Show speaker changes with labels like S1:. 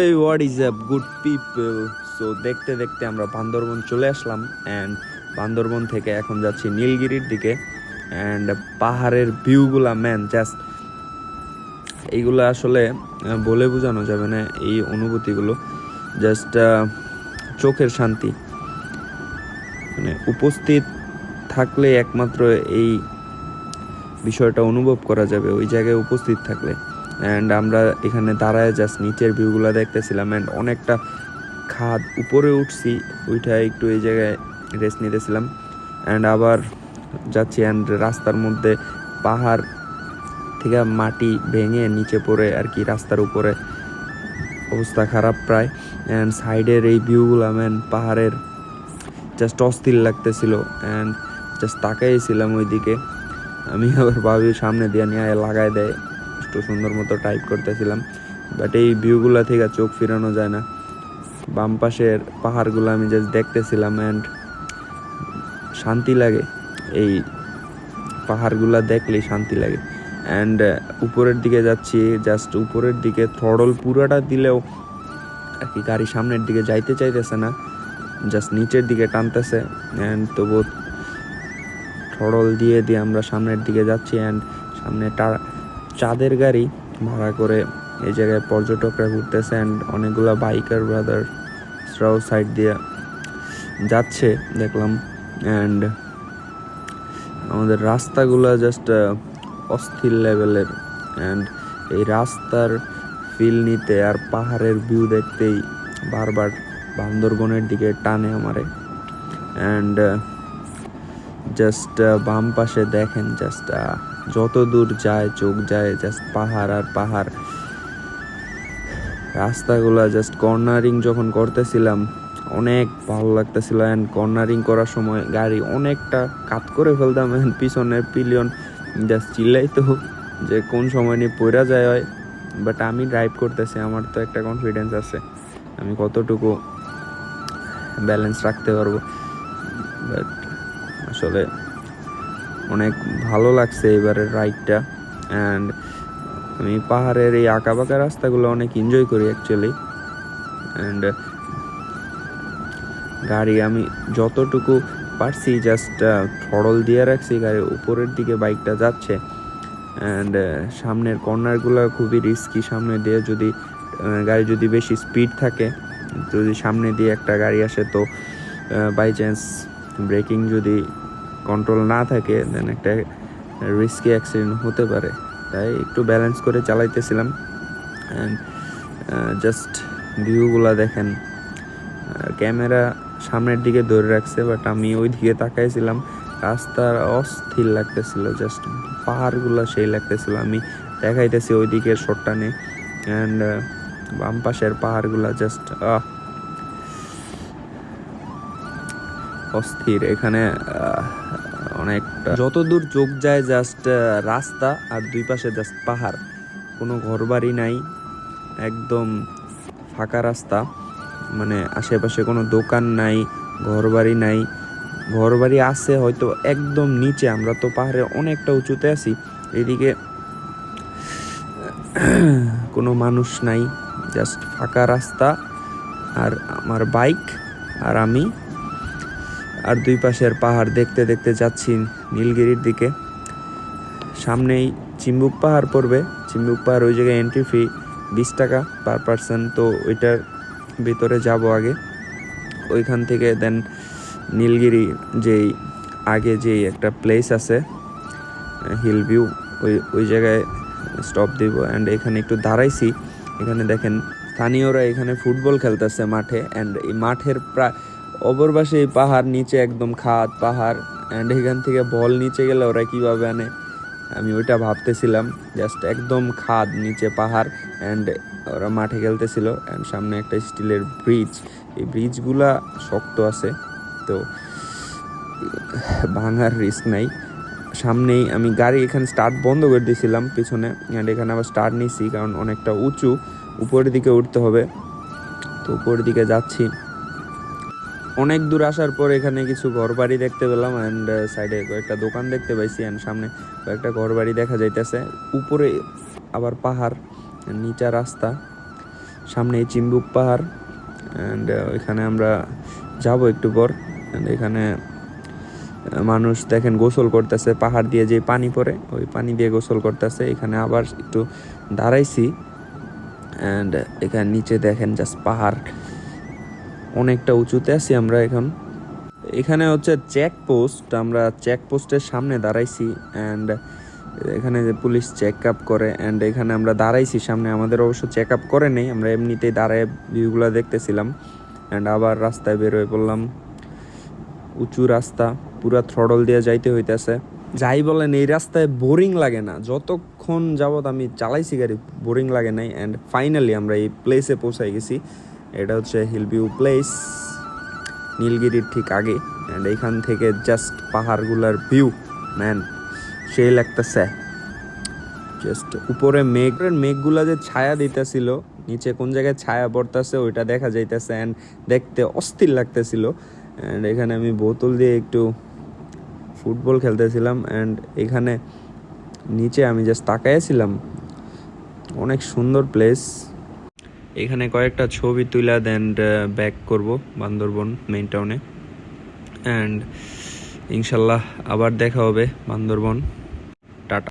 S1: এই what is up good people so দেখতে দেখতে আমরা বান্দরবন চলে আসলাম অ্যান্ড বান্দরবন থেকে এখন যাচ্ছি নীলগিরির দিকে অ্যান্ড পাহাড়ের ভিউগুলা ম্যান জাস্ট এইগুলো আসলে বলে বোঝানো যাবে না এই অনুভূতিগুলো জাস্ট চোখের শান্তি। মানে উপস্থিত থাকলে একমাত্র এই বিষয়টা অনুভব করা যাবে, ওই জায়গায় উপস্থিত থাকলে। অ্যান্ড আমরা এখানে দাঁড়ায় জাস্ট নিচের ভিউগুলো দেখতেছিলাম অ্যান্ড অনেকটা খাদ উপরে উঠছি ওইটা একটু এই জায়গায় রেস্ট নিতেছিলাম। অ্যান্ড আবার যাচ্ছি অ্যান্ড রাস্তার মধ্যে পাহাড় থেকে মাটি ভেঙে নিচে পড়ে আর কি, রাস্তার উপরে। অবস্থা খারাপ প্রায়। অ্যান্ড সাইডের এই ভিউগুলো ম্যান পাহাড়ের জাস্ট অস্থির লাগতেছিল। অ্যান্ড জাস্ট তাকাইছিলাম ওইদিকে। আমি আবার ভাবি সামনে দিয়ে নিয়ে লাগাই দেয়। একটু সুন্দর মতো টাইপ করতেছিলাম বাট এই ভিউগুলো থেকে চোখ ফিরানো যায় না। বাম পাশের পাহাড়গুলো আমি জাস্ট দেখতেছিলাম অ্যান্ড শান্তি লাগে, এই পাহাড়গুলো দেখলেই শান্তি লাগে। অ্যান্ড উপরের দিকে যাচ্ছি জাস্ট উপরের দিকে থরল পুরোটা দিলেও আর কি গাড়ি সামনের দিকে যাইতে চাইতেছে না জাস্ট নিচের দিকে টানতেছে অ্যান্ড তবু থরল দিয়ে দিয়ে আমরা সামনের দিকে যাচ্ছি অ্যান্ড সামনে টা- চাঁদের গাড়ি ভাড়া করে এই জায়গায় পর্যটকরা ঘুরতেছে অ্যান্ড অনেকগুলা বাইকার ব্রাদারসরাও সাইড দিয়ে যাচ্ছে, দেখলাম অ্যান্ড আমাদের রাস্তাগুলো জাস্ট অস্থির লেভেলের অ্যান্ড এই রাস্তার ফিল নিতে আর পাহাড়ের ভিউ দেখতেই বারবার বান্দরবনের দিকে টানে আমারে অ্যান্ড জাস্ট বাম পাশে দেখেন জাস্ট যত দূর যায়, চোখ যায় জাস্ট পাহাড় আর পাহাড়। রাস্তাগুলা জাস্ট কর্নারিং যখন করতেছিলাম, অনেক ভালো লাগতেছিল। অ্যান্ড কর্নারিং করার সময় গাড়ি অনেকটা কাত করে ফেলতাম। And পিছনের পিলিয়ন জাস্ট চিল্লাই তো যে কোন সময় নিয়ে পড়া যায় হয়। বাট আমি ড্রাইভ করতেছি, আমার তো একটা কনফিডেন্স আছে। আমি কতটুকু ব্যালেন্স রাখতে পারব। বাট আসলে অনেক ভালো লাগছে এবারের রাইডটা অ্যান্ড আমি পাহাড়ের এই আঁকা বাঁকা রাস্তাগুলো অনেক এনজয় করি অ্যাকচুয়ালি অ্যান্ড গাড়ি আমি যতটুকু পারছি জাস্ট থড়ল দিয়ে রাখছি গাড়ির উপরের দিকে বাইকটা যাচ্ছে। অ্যান্ড সামনের কর্নারগুলো খুবই রিস্কি সামনে দিয়ে যদি গাড়ি যদি বেশি স্পিড থাকে, যদি সামনে দিয়ে একটা গাড়ি আসে তো বাই চান্স ব্রেকিং যদি কন্ট্রোল না থাকে দেন একটা রিস্কি অ্যাক্সিডেন্ট হতে পারে। তাই একটু ব্যালেন্স করে চালাইতেছিলাম। অ্যান্ড জাস্ট ভিউগুলা দেখেন। ক্যামেরা সামনের দিকে ধরে রাখছে বাট আমি ওই দিকে তাকাইছিলাম। রাস্তার অস্থির লাগতেছিল জাস্ট পাহাড়গুলো সেই লাগতেছিল। আমি দেখাইতেছি ওই দিকের শটটা নে অ্যান্ড বাম পাশের পাহাড়গুলো জাস্ট আহ অস্থির। এখানে অনেকটা। যত দূর চোখ যায় জাস্ট রাস্তা আর দুই পাশে জাস্ট পাহাড়। কোনো ঘরবাড়ি নাই, একদম ফাঁকা রাস্তা। মানে আশেপাশে কোনো দোকান নাই, ঘরবাড়ি নাই। ঘরবাড়ি আছে হয়তো একদম নিচে, আমরা তো পাহাড়ে অনেকটা উঁচুতে আছি। এদিকে, কোনো মানুষ নাই জাস্ট ফাঁকা রাস্তা। আর আমার বাইক আর আমি আর দুই পাশের পাহাড় দেখতে দেখতে যাচ্ছি নীলগিরির দিকে। সামনেই চিম্বুক পাহাড় পড়বে। চিম্বুক পাহাড় ওই জায়গায় এন্ট্রি ফি বিশ টাকা পার পার্সন তো ওইটার ভিতরে যাব আগে। ওইখান থেকে দেন নীলগিরি যেই, আগে যেই একটা প্লেস আছে হিল ভিউ ওই ওই জায়গায় স্টপ দিব। অ্যান্ড এখানে একটু দাঁড়াইছি। এখানে দেখেন স্থানীয়রা এখানে ফুটবল খেলতেছে মাঠে। অ্যান্ড এই মাঠের প্রায় অপর পাশে এই পাহাড়, নিচে একদম খাদ, পাহাড় অ্যান্ড এখান থেকে বল নিচে গেলে ওরা কীভাবে আনে? আমি ওইটা ভাবতেছিলাম জাস্ট একদম খাদ, নিচে পাহাড় অ্যান্ড ওরা মাঠে খেলতেছিল অ্যান্ড সামনে একটা স্টিলের ব্রিজ এই ব্রিজগুলা শক্ত আছে, তো ভাঙার রিস্ক নাই। সামনেই আমি গাড়ি এখানে স্টার্ট বন্ধ করে দিয়েছিলাম পিছনে অ্যান্ড এখানে আবার স্টার্ট নিছি কারণ অনেকটা উঁচু, উপরের দিকে উঠতে হবে। তো উপরের দিকে যাচ্ছি। অনেক দূর আসার পর এখানে কিছু ঘরবাড়ি দেখতে পেলাম অ্যান্ড সাইডে কয়েকটা দোকান দেখতে পাইছি অ্যান্ড সামনে কয়েকটা ঘরবাড়ি দেখা যাইতেছে। উপরে আবার পাহাড়, নিচা রাস্তা সামনেই চিম্বুক পাহাড় অ্যান্ড এখানে আমরা যাব একটু পর অ্যান্ড এখানে মানুষ দেখেন গোসল করতেছে, পাহাড় দিয়ে যে পানি পড়ে, ওই পানি দিয়ে গোসল করতেছে। এখানে আবার একটু দাঁড়াইছি অ্যান্ড এখানে নিচে দেখেন জাস্ট পাহাড়। অনেকটা উঁচুতে আছি আমরা এখন। এখানে হচ্ছে চেক পোস্ট আমরা চেক পোস্টের সামনে দাঁড়াইছি অ্যান্ড এখানে যে পুলিশ চেক আপ করে অ্যান্ড এখানে আমরা দাঁড়াইছি সামনে। আমাদের অবশ্য চেক আপ করে নেই, আমরা এমনিতেই দাঁড়ায় ভিউগুলো দেখতেছিলাম অ্যান্ড আবার রাস্তায় বের হয়ে পড়লাম। উঁচু রাস্তা, পুরা থ্রডল দিয়ে যাইতে হইতেছে। যাই বলেন, এই রাস্তায় বোরিং লাগে না। যতক্ষণ যাবত আমি চালাইছি গাড়ি, বোরিং লাগে নাই অ্যান্ড ফাইনালি আমরা এই প্লেসে পৌঁছাই গেছি। এটা হচ্ছে হিলভিউ প্লেস নীলগিরির ঠিক আগে। অ্যান্ড এইখান থেকে জাস্ট পাহাড়গুলার ভিউ ম্যান সেই লাগতেছে। জাস্ট উপরে মেঘের মেঘগুলা যে ছায়া দিতেছিল, নিচে কোন জায়গায় ছায়া পড়তেছে, ওইটা দেখা যাইতেছে অ্যান্ড দেখতে অস্থির লাগতেছিল। অ্যান্ড এখানে আমি বোতল দিয়ে একটু ফুটবল খেলতেছিলাম অ্যান্ড এখানে নিচে আমি জাস্ট তাকাইছিলাম অনেক সুন্দর প্লেস এখানে কয়েকটা ছবি তুলা দেন ব্যাক করব বান্দরবন মেইন টাউনে অ্যান্ড ইনশাল্লাহ আবার দেখা হবে বান্দরবন। টাটা।